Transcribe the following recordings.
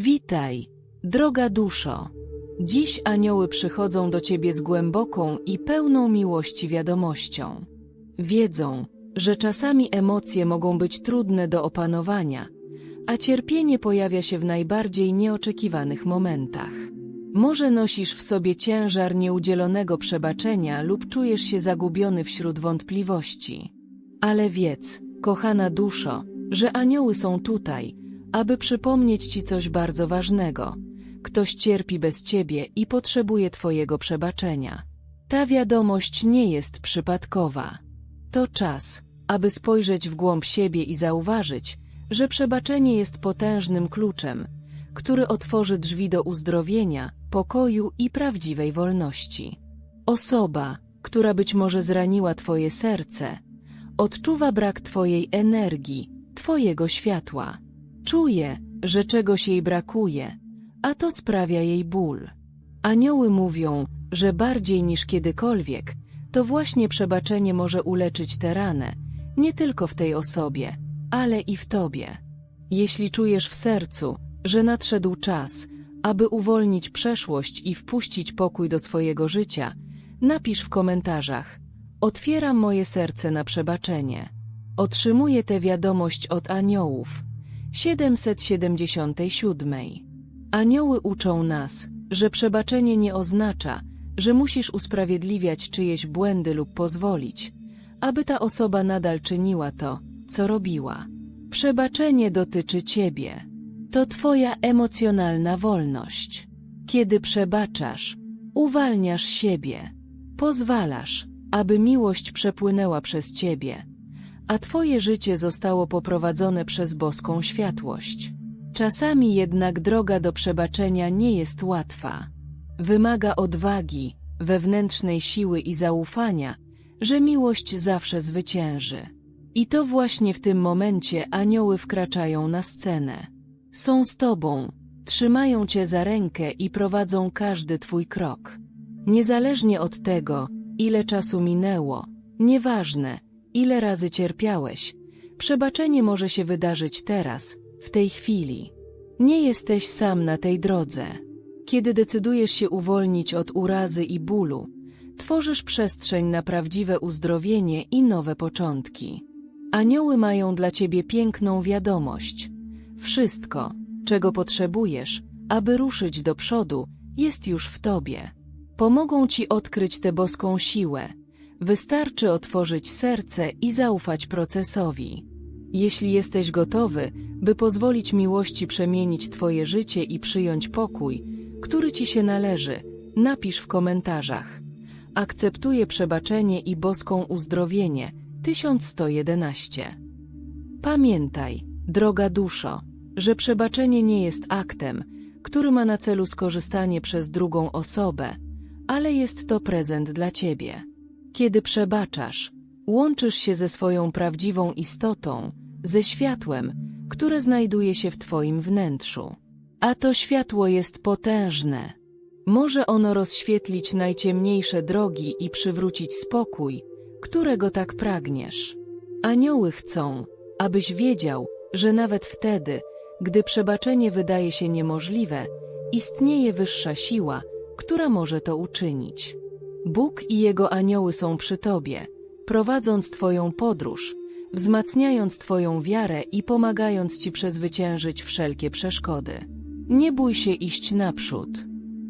Witaj, droga duszo. Dziś anioły przychodzą do ciebie z głęboką i pełną miłości wiadomością. Wiedzą, że czasami emocje mogą być trudne do opanowania, a cierpienie pojawia się w najbardziej nieoczekiwanych momentach. Może nosisz w sobie ciężar nieudzielonego przebaczenia lub czujesz się zagubiony wśród wątpliwości. Ale wiedz, kochana duszo, że anioły są tutaj, aby przypomnieć ci coś bardzo ważnego. Ktoś cierpi bez ciebie i potrzebuje twojego przebaczenia. Ta wiadomość nie jest przypadkowa. To czas, aby spojrzeć w głąb siebie i zauważyć, że przebaczenie jest potężnym kluczem, który otworzy drzwi do uzdrowienia, pokoju i prawdziwej wolności. Osoba, która być może zraniła Twoje serce, odczuwa brak Twojej energii, Twojego światła. Czuje, że czegoś jej brakuje, a to sprawia jej ból. Anioły mówią, że bardziej niż kiedykolwiek, to właśnie przebaczenie może uleczyć tę ranę, nie tylko w tej osobie, ale i w Tobie. Jeśli czujesz w sercu, że nadszedł czas, aby uwolnić przeszłość i wpuścić pokój do swojego życia, napisz w komentarzach Otwieram moje serce na przebaczenie. Otrzymuję tę wiadomość od aniołów. 777. Anioły uczą nas, że przebaczenie nie oznacza, że musisz usprawiedliwiać czyjeś błędy lub pozwolić, aby ta osoba nadal czyniła to, co robiła. Przebaczenie dotyczy ciebie. To twoja emocjonalna wolność. Kiedy przebaczasz, uwalniasz siebie. Pozwalasz, aby miłość przepłynęła przez ciebie, a twoje życie zostało poprowadzone przez boską światłość. Czasami jednak droga do przebaczenia nie jest łatwa. Wymaga odwagi, wewnętrznej siły i zaufania, że miłość zawsze zwycięży. I to właśnie w tym momencie anioły wkraczają na scenę. Są z tobą, trzymają cię za rękę i prowadzą każdy twój krok. Niezależnie od tego, ile czasu minęło, nieważne, ile razy cierpiałeś, przebaczenie może się wydarzyć teraz, w tej chwili. Nie jesteś sam na tej drodze. Kiedy decydujesz się uwolnić od urazy i bólu, tworzysz przestrzeń na prawdziwe uzdrowienie i nowe początki. Anioły mają dla ciebie piękną wiadomość. Wszystko, czego potrzebujesz, aby ruszyć do przodu, jest już w tobie. Pomogą ci odkryć tę boską siłę. Wystarczy otworzyć serce i zaufać procesowi. Jeśli jesteś gotowy, by pozwolić miłości przemienić twoje życie i przyjąć pokój, który ci się należy, napisz w komentarzach. Akceptuję przebaczenie i boską uzdrowienie. 1111. Pamiętaj, droga duszo, że przebaczenie nie jest aktem, który ma na celu skorzystanie przez drugą osobę, ale jest to prezent dla ciebie. Kiedy przebaczasz, łączysz się ze swoją prawdziwą istotą, ze światłem, które znajduje się w twoim wnętrzu. A to światło jest potężne. Może ono rozświetlić najciemniejsze drogi i przywrócić spokój, którego tak pragniesz. Anioły chcą, abyś wiedział, że nawet wtedy, gdy przebaczenie wydaje się niemożliwe, istnieje wyższa siła, która może to uczynić. Bóg i Jego anioły są przy Tobie, prowadząc Twoją podróż, wzmacniając Twoją wiarę i pomagając Ci przezwyciężyć wszelkie przeszkody. Nie bój się iść naprzód.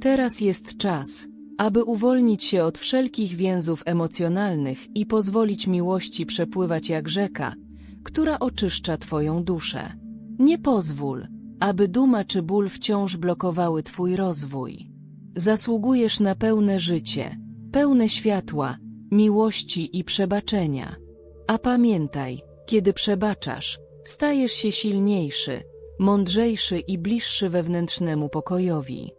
Teraz jest czas, aby uwolnić się od wszelkich więzów emocjonalnych i pozwolić miłości przepływać jak rzeka, która oczyszcza Twoją duszę. Nie pozwól, aby duma czy ból wciąż blokowały Twój rozwój. Zasługujesz na pełne życie, pełne światła, miłości i przebaczenia. A pamiętaj, kiedy przebaczasz, stajesz się silniejszy, mądrzejszy i bliższy wewnętrznemu pokojowi.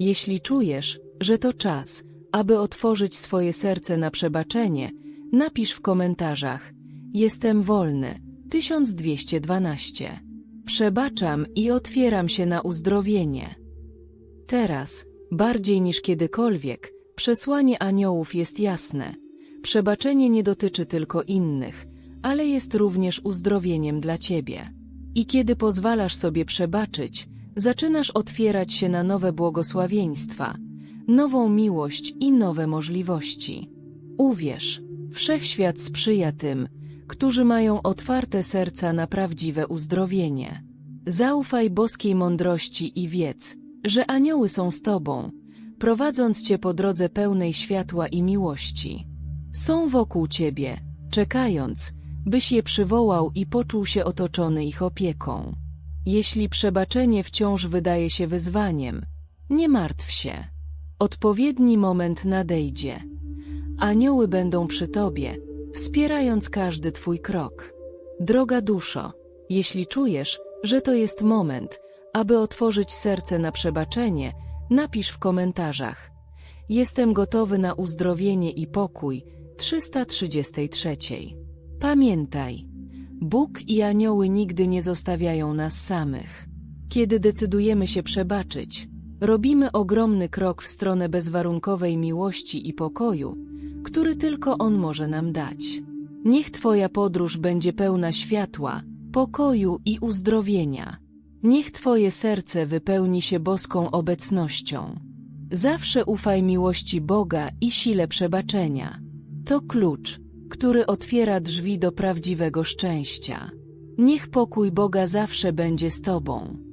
Jeśli czujesz, że to czas, aby otworzyć swoje serce na przebaczenie, napisz w komentarzach Jestem wolny 1212. Przebaczam i otwieram się na uzdrowienie. Teraz, bardziej niż kiedykolwiek, przesłanie aniołów jest jasne. Przebaczenie nie dotyczy tylko innych, ale jest również uzdrowieniem dla ciebie. I kiedy pozwalasz sobie przebaczyć, Zaczynasz otwierać się na nowe błogosławieństwa, nową miłość i nowe możliwości. Uwierz, wszechświat sprzyja tym, którzy mają otwarte serca na prawdziwe uzdrowienie. Zaufaj boskiej mądrości i wiedz, że anioły są z tobą, prowadząc cię po drodze pełnej światła i miłości. Są wokół ciebie, czekając, byś je przywołał i poczuł się otoczony ich opieką. Jeśli przebaczenie wciąż wydaje się wyzwaniem, nie martw się. Odpowiedni moment nadejdzie. Anioły będą przy tobie, wspierając każdy twój krok. Droga duszo, jeśli czujesz, że to jest moment, aby otworzyć serce na przebaczenie, napisz w komentarzach. Jestem gotowy na uzdrowienie i pokój 333. Pamiętaj, Bóg i anioły nigdy nie zostawiają nas samych. Kiedy decydujemy się przebaczyć, robimy ogromny krok w stronę bezwarunkowej miłości i pokoju, który tylko On może nam dać. Niech Twoja podróż będzie pełna światła, pokoju i uzdrowienia. Niech Twoje serce wypełni się boską obecnością. Zawsze ufaj miłości Boga i sile przebaczenia. To klucz, który otwiera drzwi do prawdziwego szczęścia. Niech pokój Boga zawsze będzie z Tobą.